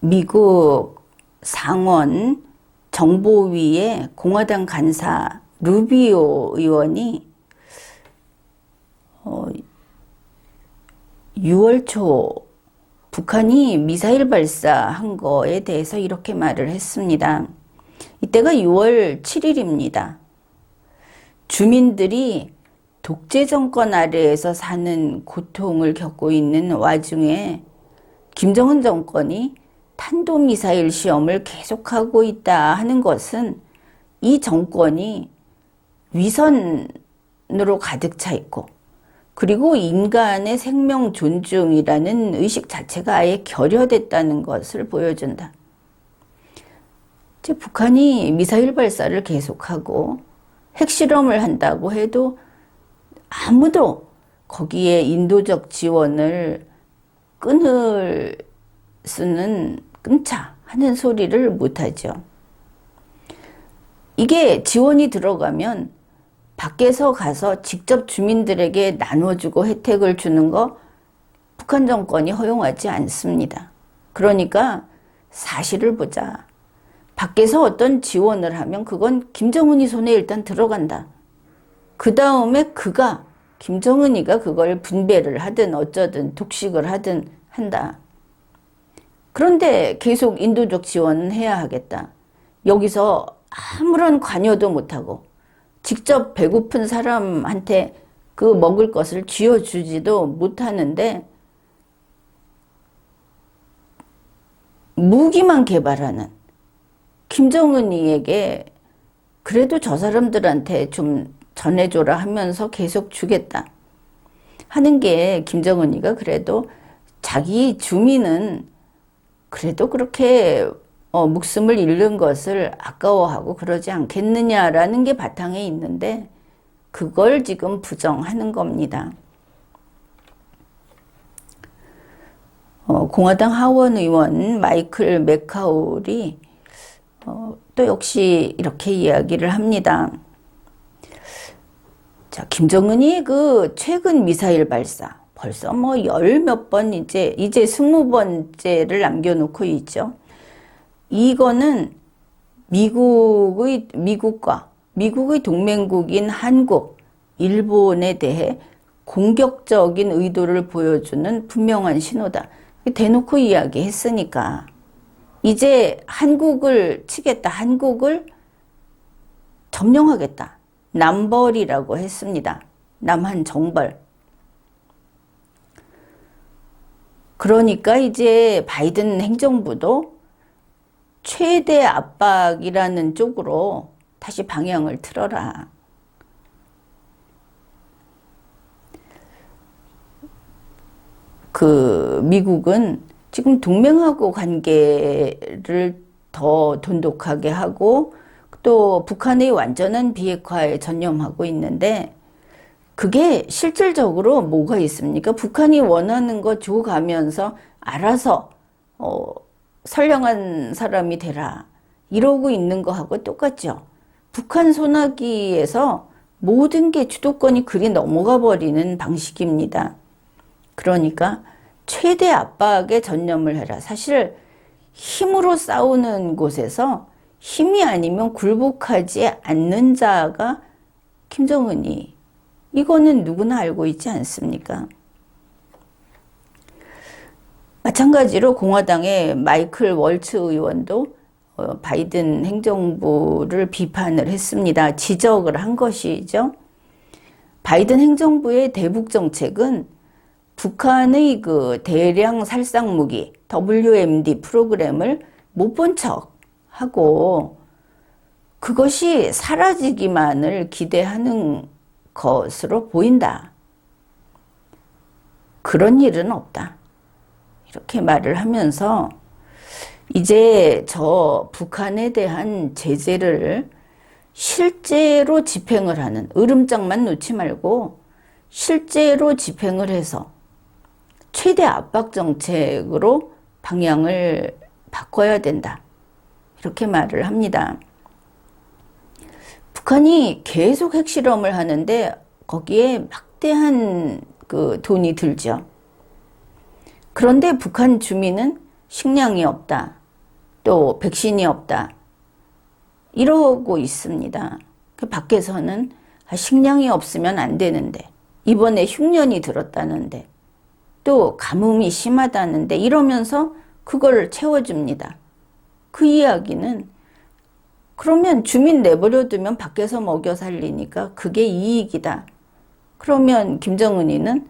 미국 상원 정보위의 공화당 간사 루비오 의원이 어, 6월 초 북한이 미사일 발사한 거에 대해서 이렇게 말을 했습니다. 이때가 6월 7일입니다. 주민들이 독재 정권 아래에서 사는 고통을 겪고 있는 와중에 김정은 정권이 탄도미사일 시험을 계속하고 있다 하는 것은 이 정권이 위선으로 가득 차 있고 그리고 인간의 생명 존중이라는 의식 자체가 아예 결여됐다는 것을 보여준다. 북한이 미사일 발사를 계속하고 핵실험을 한다고 해도 아무도 거기에 인도적 지원을 끊을 수는 끊자 하는 소리를 못하죠. 이게 지원이 들어가면 밖에서 가서 직접 주민들에게 나눠주고 혜택을 주는 거 북한 정권이 허용하지 않습니다. 그러니까 사실을 보자. 밖에서 어떤 지원을 하면 그건 김정은이 손에 일단 들어간다. 그 다음에 그가 김정은이가 그걸 분배를 하든 어쩌든 독식을 하든 한다. 그런데 계속 인도적 지원은 해야 하겠다. 여기서 아무런 관여도 못하고 직접 배고픈 사람한테 그 먹을 것을 쥐어주지도 못하는데 무기만 개발하는 김정은이에게 그래도 저 사람들한테 좀 전해줘라 하면서 계속 주겠다 하는 게 김정은이가 그래도 자기 주민은 그래도 그렇게 어, 목숨을 잃는 것을 아까워하고 그러지 않겠느냐라는 게 바탕에 있는데 그걸 지금 부정하는 겁니다. 어, 공화당 하원 의원 마이클 맥카울이 어, 또 역시 이렇게 이야기를 합니다. 자, 김정은이 그 최근 미사일 발사 벌써 뭐 열 몇 번 이제 이제 스무 번째를 남겨놓고 있죠. 이거는 미국의 미국과 미국의 동맹국인 한국, 일본에 대해 공격적인 의도를 보여주는 분명한 신호다. 대놓고 이야기했으니까 이제 한국을 치겠다. 한국을 점령하겠다. 남벌이라고 했습니다. 남한 정벌. 그러니까 이제 바이든 행정부도 최대 압박이라는 쪽으로 다시 방향을 틀어라. 그 미국은 지금 동맹하고 관계를 더 돈독하게 하고 또 북한의 완전한 비핵화에 전념하고 있는데 그게 실질적으로 뭐가 있습니까? 북한이 원하는 거 줘가면서 알아서 어, 선량한 사람이 되라 이러고 있는 거하고 똑같죠. 북한 소나기에서 모든 게 주도권이 그리 넘어가 버리는 방식입니다. 그러니까 최대 압박에 전념을 해라. 사실 힘으로 싸우는 곳에서 힘이 아니면 굴복하지 않는 자가 김정은이 이거는 누구나 알고 있지 않습니까? 마찬가지로 공화당의 마이클 월츠 의원도 어, 바이든 행정부를 비판을 했습니다. 지적을 한 것이죠. 바이든 행정부의 대북 정책은 북한의 그 대량 살상 무기 WMD 프로그램을 못 본 척 하고 그것이 사라지기만을 기대하는 것으로 보인다. 그런 일은 없다. 이렇게 말을 하면서 이제 저 북한에 대한 제재를 실제로 집행을 하는 으름장만 놓지 말고 실제로 집행을 해서 최대 압박 정책으로 방향을 바꿔야 된다. 이렇게 말을 합니다. 북한이 계속 핵실험을 하는데 거기에 막대한 그 돈이 들죠. 그런데 북한 주민은 식량이 없다. 또 백신이 없다. 이러고 있습니다. 그 밖에서는 아, 식량이 없으면 안 되는데 이번에 흉년이 들었다는데 또 가뭄이 심하다는데 이러면서 그걸 채워줍니다. 그 이야기는 그러면 주민 내버려 두면 밖에서 먹여 살리니까 그게 이익이다. 그러면 김정은이는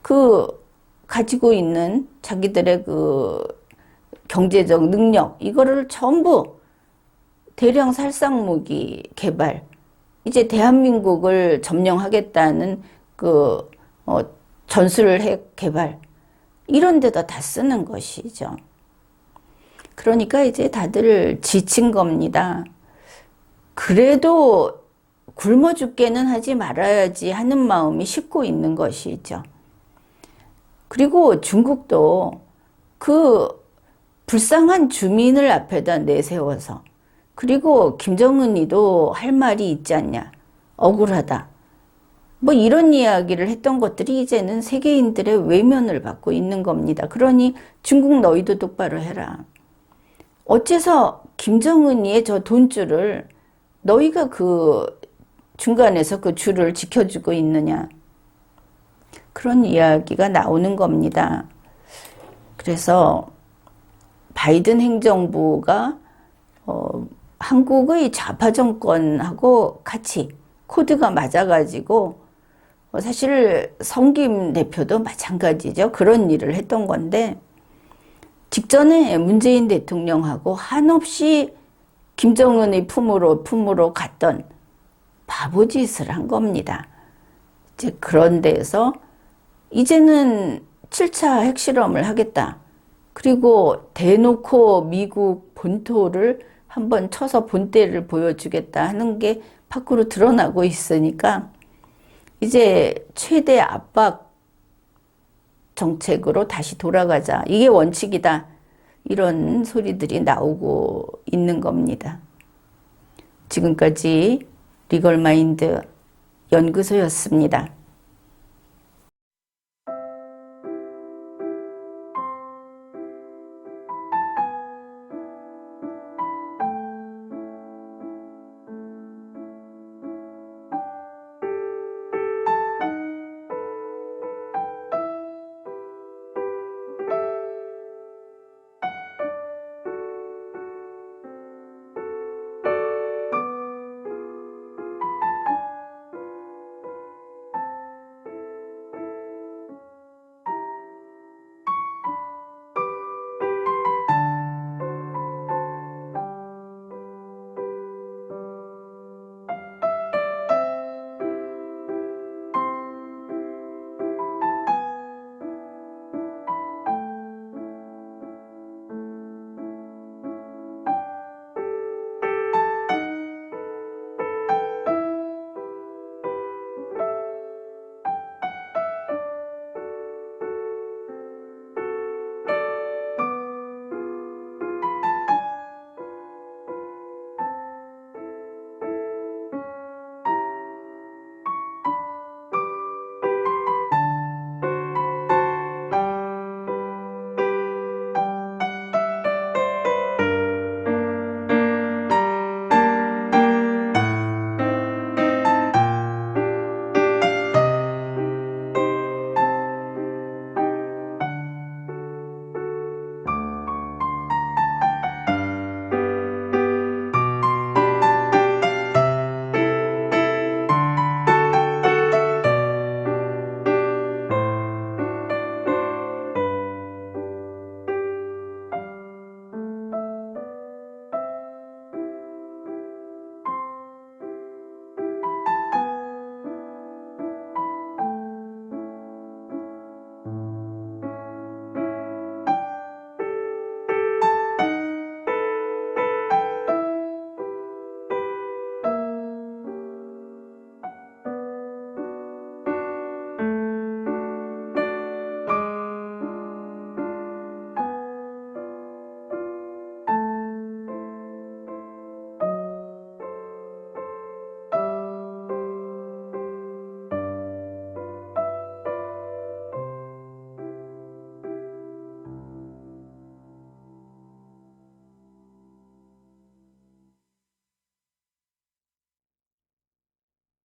그 가지고 있는 자기들의 그 경제적 능력 이거를 전부 대량 살상 무기 개발 이제 대한민국을 점령하겠다는 그 어, 전술 핵 개발 이런 데다 다 쓰는 것이죠. 그러니까 이제 다들 지친 겁니다. 그래도 굶어 죽게는 하지 말아야지 하는 마음이 식고 있는 것이죠. 그리고 중국도 그 불쌍한 주민을 앞에다 내세워서 그리고 김정은이도 할 말이 있지 않냐. 억울하다. 뭐 이런 이야기를 했던 것들이 이제는 세계인들의 외면을 받고 있는 겁니다. 그러니 중국 너희도 똑바로 해라. 어째서 김정은이의 저 돈줄을 너희가 그 중간에서 그 줄을 지켜주고 있느냐. 그런 이야기가 나오는 겁니다. 그래서 바이든 행정부가 어, 한국의 좌파 정권하고 같이 코드가 맞아가지고 어, 사실 성김 대표도 마찬가지죠. 그런 일을 했던 건데 직전에 문재인 대통령하고 한없이 김정은의 품으로 품으로 갔던 바보짓을 한 겁니다. 이제 그런 데서 이제는 7차 핵실험을 하겠다. 그리고 대놓고 미국 본토를 한번 쳐서 본때를 보여주겠다 하는 게 밖으로 드러나고 있으니까 이제 최대 압박 정책으로 다시 돌아가자. 이게 원칙이다. 이런 소리들이 나오고 있는 겁니다. 지금까지 리걸마인드 연구소였습니다.